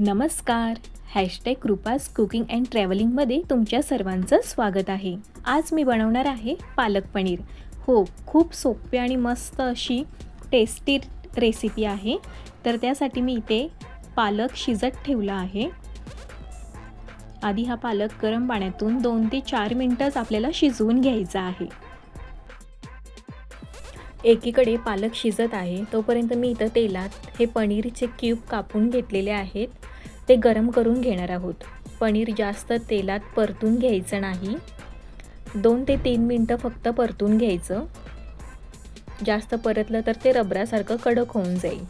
नमस्कार. Hashtag कृपास cooking and ट्रॅव्हलिंगमध्ये तुमच्या सर्वांचं स्वागत आहे. आज मी बनवणार आहे पालक पनीर. हो खूप सोपी आणि मस्त अशी टेस्टी रेसिपी आहे. तर त्यासाठी मी इथे पालक शिजत ठेवला आहे. आधी हा पालक गरम पाण्यातून दोन ते चार मिनटंच आपल्याला शिजवून घ्यायचा आहे. एकीकडे पालक शिजत आहे. तोपर्यंत मी इथं तेलात हे पनीरचे क्यूब कापून घेतलेले आहेत. ते गरम करून घेणार आहोत. पनीर जास्त तेलात परतून घ्यायचं नाही. दोन ते तीन मिनटं फक्त परतून घ्यायचं. जास्त परतलं तर ते रबरासारखं कडक होऊन जाईल.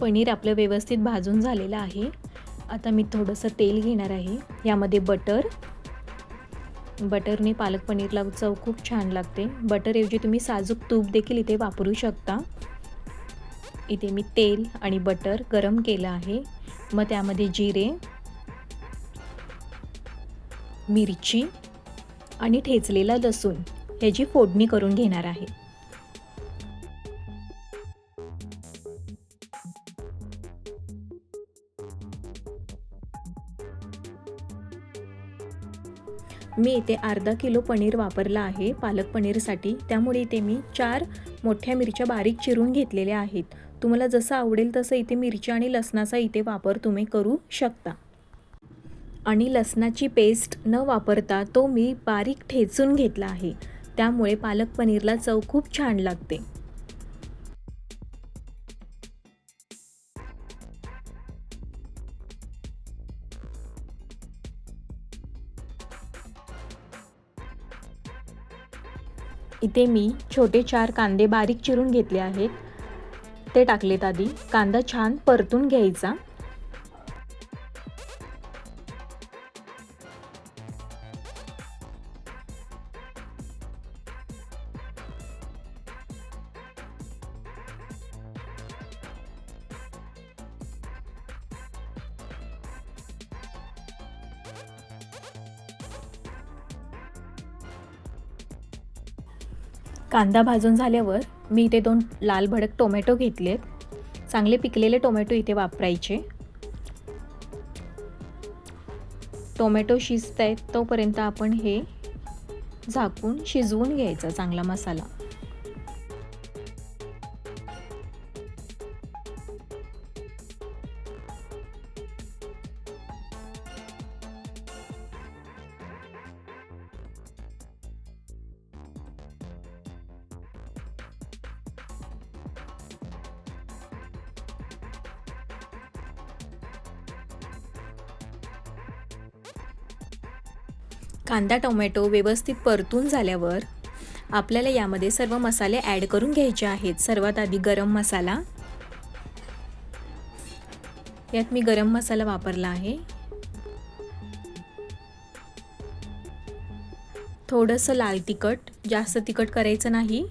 पनीर आपलं व्यवस्थित भाजून झालेलं आहे. आता मी थोडंसं तेल घेणार आहे. यामध्ये बटर. बटरने पालक पनीरला चव खूप छान लागते. बटरऐवजी तुम्ही साजूक तूप देखील इथे वापरू शकता. इथे मी तेल आणि बटर गरम केलं आहे. मग त्यामध्ये जिरे मिरची आणि ठेचलेला लसूण. ह्याची फोडणी करून घेणार आहे. मी इथे अर्धा किलो पनीर वापरला आहे पालक पनीरसाठी. त्यामुळे इथे मी चार मोठ्या मिरच्या बारीक चिरून घेतलेल्या आहेत. तुम्हाला जसं आवडेल तसं इथे मिरच्या आणि लसणाचा इथे वापर तुम्ही करू शकता. आणि लसणाची पेस्ट न वापरता तो मी बारीक ठेचून घेतला आहे. त्यामुळे पालक पनीरला चव खूप छान लागते. इथे मी छोटे चार कांदे बारीक चिरून घेतले आहेत. ते टाकलेत आधी. कांदा छान परतून घ्यायचा. कांदा भाजून झाल्यावर मी इथे दोन लाल भडक टोमॅटो घेतलेत. चांगले पिकलेले टोमॅटो इथे वापरायचे. टोमॅटो शिजत आहेत तोपर्यंत आपण हे झाकून शिजवून घ्यायचा चांगला मसाला. कांदा टोमॅटो व्यवस्थित परतून झाल्यावर आपल्याला यामध्ये सर्व मसाले ॲड करून घ्यायचे आहेत. सर्वात आधी गरम मसाला. यात मी गरम मसाला वापरला आहे. थोडंसं लाल तिखट. जास्त तिखट करायचं नाही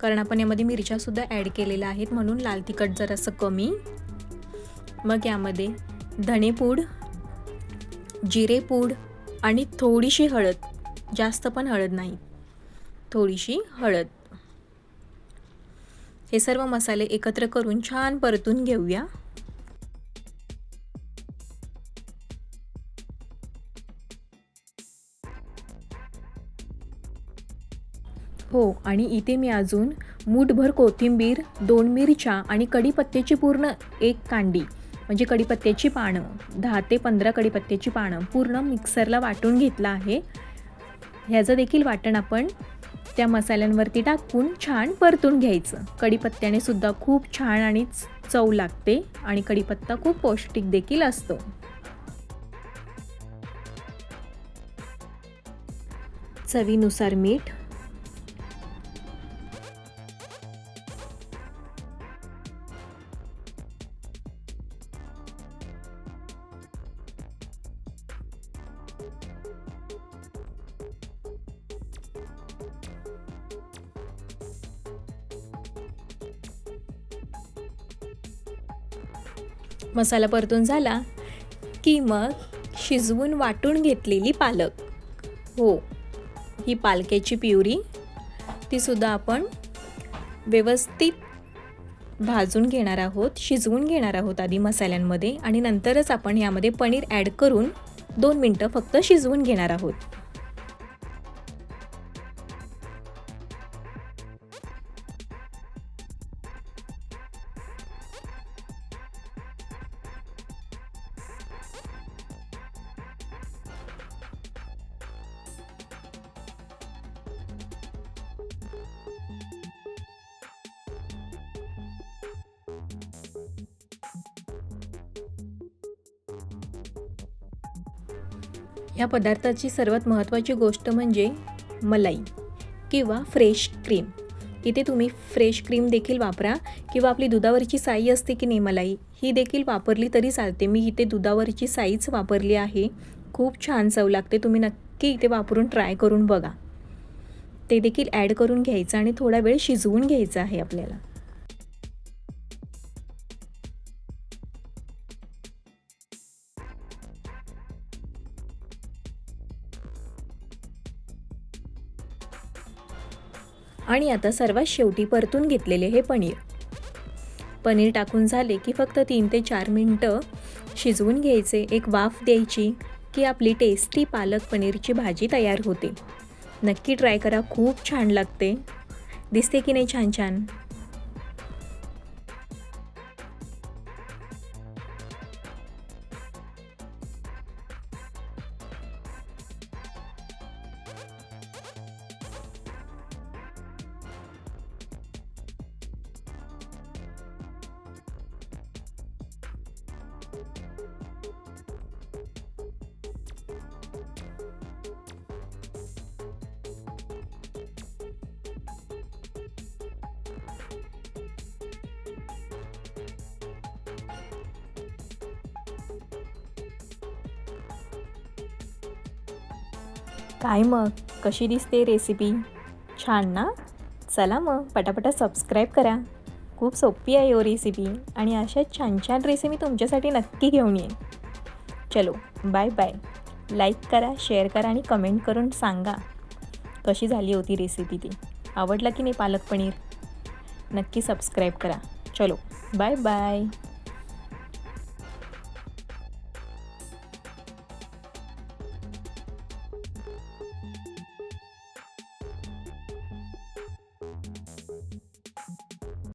कारण आपण यामध्ये मिरच्यासुद्धा ॲड केलेल्या आहेत म्हणून लाल तिखट जरासं कमी. मग यामध्ये धणेपूड जिरेपूड आणि थोडीशी हळद. जास्त पण हळद नाही. थोडीशी हळद. हे सर्व मसाले एकत्र करून छान परतून घेऊया. हो आणि इथे मी अजून मूठभर कोथिंबीर दोन मिरच्या आणि कढीपत्त्याची पूर्ण एक कांडी म्हणजे कढीपत्त्याची पानं दहा ते पंधरा कडीपत्त्याची पानं पूर्ण मिक्सरला वाटून घेतलं आहे. ह्याचं देखील वाटण आपण त्या मसाल्यांवरती टाकून छान परतून घ्यायचं. कढीपत्त्याने सुद्धा खूप छान आणि चव लागते आणि कढीपत्ता खूप पौष्टिक देखील असतो. चवीनुसार मीठ मसाला परतून झाला की मग शिजवून वाटून घेतलेली पालक. हो ही पालक्याची प्युरी. तीसुद्धा आपण व्यवस्थित भाजून घेणार आहोत शिजवून घेणार आहोत आधी मसाल्यांमध्ये आणि नंतरच आपण यामध्ये पनीर ॲड करून दोन मिनटं फक्त शिजवून घेणार आहोत. ह्या पदार्थाची सर्वात महत्त्वाची गोष्ट म्हणजे मलाई किंवा फ्रेश क्रीम. इथे तुम्ही फ्रेश क्रीम देखील वापरा किंवा आपली दुधावरची साई असते की नाही मलाई ही देखील वापरली तरी चालते. मी इथे दुधावरची साईच वापरली आहे. खूप छान चव लागते. तुम्ही नक्की इथे वापरून ट्राय करून बघा. ते देखील ॲड करून घ्यायचं आणि थोडा वेळ शिजवून घ्यायचं आहे आपल्याला. आणि आता सर्वात शेवटी परतून घेतलेले हे पनीर. पनीर टाकून झाले की फक्त तीन ते चार मिनटं शिजवून घ्यायचे. एक वाफ द्यायची की आपली टेस्टी पालक पनीरची भाजी तयार होते. नक्की ट्राय करा खूप छान लागते. दिसते की नाही छान छान काय मग? कशी दिसते रेसिपी छान ना? चला मग पटापटा सबस्क्राईब करा. खूप सोपी आहे हो रेसिपी आणि अशा छान छान रेसिपी तुमच्यासाठी नक्की घेऊन येईन. चलो बाय बाय लाईक करा शेअर करा आणि कमेंट करून सांगा कशी झाली होती रेसिपी ती. आवडला की नाही पालक पनीर? नक्की सबस्क्राईब करा. चलो बाय बाय